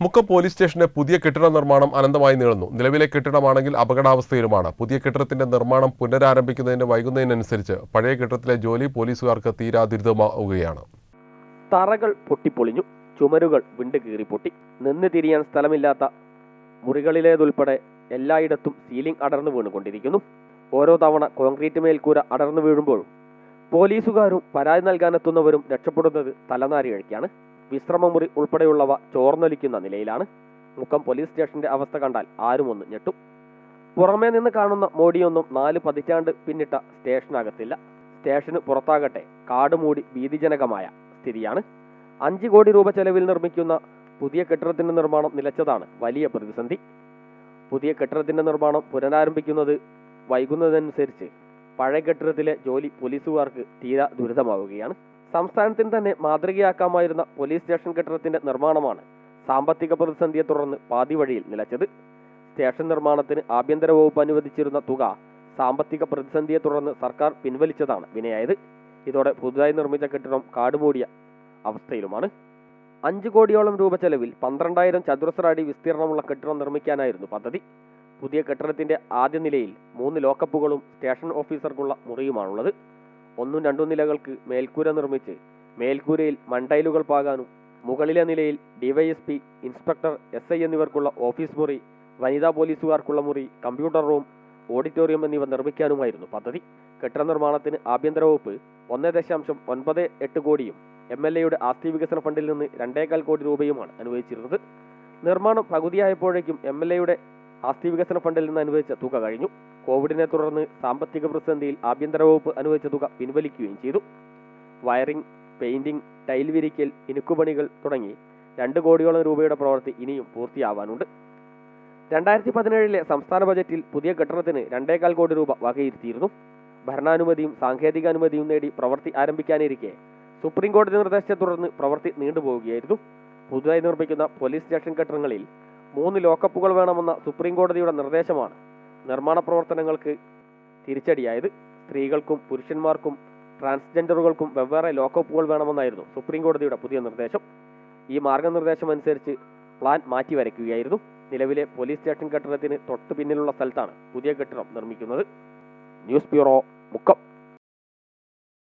Mukkam police സ്റ്റേഷന്റെ പുതിയ കെട്ടിട നിർമ്മാണം അനന്തമായി നീളുന്നു. നിലവിലെ കെട്ടിടമാണെങ്കിൽ അപകടാവസ്ഥയിലുമാണ്. പുതിയ കെട്ടിടത്തിന്റെ നിർമ്മാണം പുനരാരംഭിക്കുന്നതിന് വൈകുന്നതിനനുസരിച്ച് പഴയ കെട്ടിടത്തിലെ ജോലി പോലീസുകാർക്ക് തീരാ ദുരിതമാവുകയാണ് തറകൾ പൊട്ടിപ്പൊളിഞ്ഞു. ചുമരുകൾ വിണ്ട് കീറി പൊട്ടി. നിന്ന് തിരിയാൻ സ്ഥലമില്ലാത്ത മുറികളിലേതുൾപ്പെടെ എല്ലായിടത്തും സീലിംഗ് അടർന്നു വീണുകൊണ്ടിരിക്കുന്നു. ഓരോ തവണ കോൺക്രീറ്റ് മേൽക്കൂര അടർന്നു വീഴുമ്പോഴും പോലീസുകാരും പരാതി നൽകാനെത്തുന്നവരും രക്ഷപ്പെടുന്നത് തലനാരി കഴിക്കാണ് വിശ്രമമുറി ഉൾപ്പെടെയുള്ളവ ചോർന്നൊലിക്കുന്ന നിലയിലാണ്. മുക്കം പോലീസ് സ്റ്റേഷന്റെ അവസ്ഥ കണ്ടാൽ ആരും ഒന്ന് ഞെട്ടും. പുറമേ നിന്ന് കാണുന്ന മോടിയൊന്നും നാല് പതിറ്റാണ്ട് പിന്നിട്ട സ്റ്റേഷനകത്തില്ല. സ്റ്റേഷന് പുറത്താകട്ടെ കാടുമൂടി ഭീതിജനകമായ സ്ഥിതിയാണ്. അഞ്ച് കോടി രൂപ ചെലവിൽ നിർമ്മിക്കുന്ന പുതിയ കെട്ടിടത്തിന്റെ നിർമ്മാണം നിലച്ചതാണ് വലിയ പ്രതിസന്ധി. പുതിയ കെട്ടിടത്തിന്റെ നിർമ്മാണം പുനരാരംഭിക്കുന്നത് വൈകുന്നതനുസരിച്ച് പഴയ കെട്ടിടത്തിലെ ജോലി പോലീസുകാർക്ക് തീരാ ദുരിതമാവുകയാണ്. സംസ്ഥാനത്തിന് തന്നെ മാതൃകയാക്കാമായിരുന്ന പോലീസ് സ്റ്റേഷൻ കെട്ടിടത്തിന്റെ നിർമ്മാണമാണ് സാമ്പത്തിക പ്രതിസന്ധിയെ തുടർന്ന് പാതി വഴിയിൽ നിലച്ചത്. സ്റ്റേഷൻ നിർമ്മാണത്തിന് ആഭ്യന്തര വകുപ്പ് അനുവദിച്ചിരുന്ന തുക സാമ്പത്തിക പ്രതിസന്ധിയെ തുടർന്ന് സർക്കാർ പിൻവലിച്ചതാണ് വിനയായത്. ഇതോടെ പുതുതായി നിർമ്മിച്ച കെട്ടിടം കാടുമൂടിയ അവസ്ഥയിലുമാണ്. അഞ്ച് കോടിയോളം രൂപ ചെലവിൽ പന്ത്രണ്ടായിരം ചതുരശ്ര അടി വിസ്തീർണമുള്ള കെട്ടിടം നിർമ്മിക്കാനായിരുന്നു പദ്ധതി. പുതിയ കെട്ടിടത്തിന്റെ ആദ്യ നിലയിൽ മൂന്ന് ലോക്കപ്പുകളും സ്റ്റേഷൻ ഓഫീസർക്കുള്ള മുറിയുമാണുള്ളത്. ഒന്നും രണ്ടും നിലകൾക്ക് മേൽക്കൂര നിർമ്മിച്ച് മേൽക്കൂരയിൽ മൺടൈലുകൾ പാകാനും മുകളിലെ നിലയിൽ ഡിവൈഎസ്പി ഇൻസ്പെക്ടർ എസ് ഐ എന്നിവർക്കുള്ള ഓഫീസ് മുറി വനിതാ പോലീസുകാർക്കുള്ള മുറി കമ്പ്യൂട്ടർ റൂം ഓഡിറ്റോറിയം എന്നിവ നിർമ്മിക്കാനുമായിരുന്നു പദ്ധതി. കെട്ടിട നിർമ്മാണത്തിന് ആഭ്യന്തര വകുപ്പ് ഒന്ന് ദശാംശം ഒൻപത് എട്ട് കോടിയും എം എൽ എയുടെ ആസ്തി വികസന ഫണ്ടിൽ നിന്ന് രണ്ടേകാൽ കോടി രൂപയുമാണ് അനുവദിച്ചിരുന്നത്. നിർമ്മാണം പകുതിയായപ്പോഴേക്കും എം എൽ എയുടെ ആസ്തി വികസന ഫണ്ടിൽ നിന്ന് അനുവദിച്ച തുക കഴിഞ്ഞു. കോവിഡിനെ തുടർന്ന് സാമ്പത്തിക പ്രതിസന്ധിയിൽ ആഭ്യന്തര വകുപ്പ് അനുവദിച്ച തുക പിൻവലിക്കുകയും ചെയ്തു. വയറിംഗ് പെയിന്റിംഗ് ടൈൽ വിരിക്കൽ ഇനുക്കുപണികൾ തുടങ്ങി രണ്ട് കോടിയോളം രൂപയുടെ പ്രവൃത്തി ഇനിയും പൂർത്തിയാവാനുണ്ട്. രണ്ടായിരത്തി പതിനേഴിലെ സംസ്ഥാന ബജറ്റിൽ പുതിയ കെട്ടിടത്തിന് രണ്ടേകാൽ കോടി രൂപ വകയിരുത്തിയിരുന്നു. ഭരണാനുമതിയും സാങ്കേതികാനുമതിയും നേടി പ്രവൃത്തി ആരംഭിക്കാനിരിക്കെ സുപ്രീം കോടതി നിർദ്ദേശത്തെ തുടർന്ന് പ്രവൃത്തി നീണ്ടുപോവുകയായിരുന്നു. പുതുതായി നിർമ്മിക്കുന്ന പോലീസ് സ്റ്റേഷൻ കെട്ടിടങ്ങളിൽ മൂന്ന് ലോക്കപ്പുകൾ വേണമെന്ന സുപ്രീം കോടതിയുടെ നിർദ്ദേശമാണ് നിർമ്മാണ പ്രവർത്തനങ്ങൾക്ക് തിരിച്ചടിയായത് സ്ത്രീകൾക്കും പുരുഷന്മാർക്കും ട്രാൻസ്ജെൻഡറുകൾക്കും വെവ്വേറെ ലോക്കപ്പുകൾ വേണമെന്നായിരുന്നു സുപ്രീം കോടതിയുടെ പുതിയ നിർദ്ദേശം. ഈ മാർഗനിർദ്ദേശം അനുസരിച്ച് പ്ലാൻ മാറ്റി വരയ്ക്കുകയായിരുന്നു നിലവിലെ പോലീസ് സ്റ്റേഷൻ കെട്ടിടത്തിന് തൊട്ടു പിന്നിലുള്ള സ്ഥലത്താണ് പുതിയ കെട്ടിടം നിർമ്മിക്കുന്നത്. News bureau Mukkam.